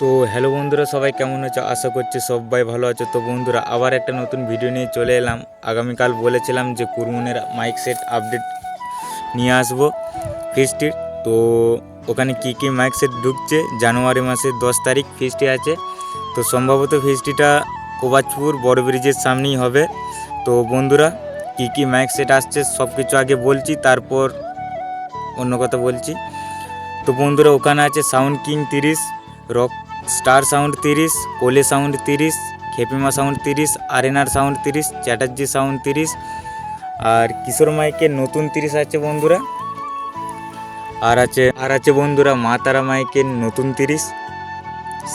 তো হ্যালো বন্ধুরা, সবাই কেমন আছো? আশা করছি সবাই ভালো আছো। তো বন্ধুরা, আবার একটা নতুন ভিডিও নিয়ে চলে এলাম। আগামীকাল বলেছিলাম যে কুরমুনের মাইক সেট আপডেট নিয়ে আসব ফিস্টির তো ওখানে কি কি মাইক সেট ঢুকছে? জানুয়ারি মাসের দশ তারিখ ফিস্টি আছে। তো সম্ভবত ফিস্টিটা কোবাজপুর বড় ব্রিজের সামনেই হবে। তো বন্ধুরা, কি কি মাইক সেট আসছে সব কিছু আগে বলছি, তারপর অন্য কথা বলছি। তো বন্ধুরা, ওখানে আছে সাউন্ড কিং তিরিশ রক স্টার সাউন্ড তিরিশ, কোলে সাউন্ড তিরিশ, খেপিমা সাউন্ড তিরিশ, আরেনার সাউন্ড তিরিশ, চ্যাটার্জি সাউন্ড তিরিশ, আর কিশোর মাইকের নতুন তিরিশ আছে বন্ধুরা। আর আছে আর আছে বন্ধুরা মা তারা মাইকের নতুন তিরিশ।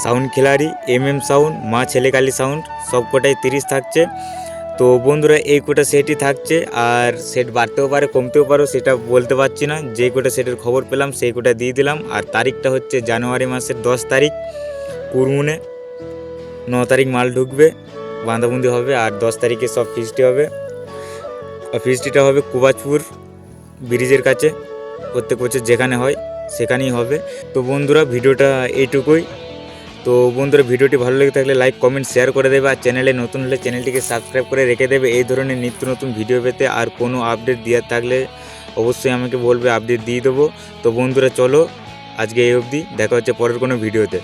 সাউন্ড খিলাড়ি এম এম সাউন্ড, মা ছেলেকালী সাউন্ড, সব কটাই তিরিশ থাকছে। তো বন্ধুরা, এই কোটা সেটই থাকছে, আর সেট বাড়তেও পারে, কমতেও পারো, সেটা বলতে পারছি না। যে কোটা সেটের খবর পেলাম, সেই কোটা দিয়ে দিলাম। আর তারিখটা হচ্ছে জানুয়ারি মাসের দশ তারিখ। কুরমুনে। ন তারিখ মাল ঢুকবে বাঁধাবন্দি হবে আর দশ তারিখে সব ফিস্টি হবে। ফিস্টিটা হবে কুবাজপুর ব্রিজের কাছে, প্রত্যেক বছর যেখানে হয় সেখানেই হবে। তো বন্ধুরা, ভিডিওটা এইটুকুই। তো বন্ধুরা, ভিডিওটি ভালো লেগে থাকলে লাইক, কমেন্ট, শেয়ার করে দেবে আর চ্যানেলে নতুন হলে চ্যানেলটিকে সাবস্ক্রাইব করে রেখে দেবে। এই ধরনের নিত্য নতুন ভিডিও পেতে আর কোনো আপডেট দেওয়ার থাকলে অবশ্যই আমাকে বলবে, আপডেট দিয়ে দেবো। তো বন্ধুরা, চলো আজকে এই অবধি, দেখা হচ্ছে পরের কোনো ভিডিওতে।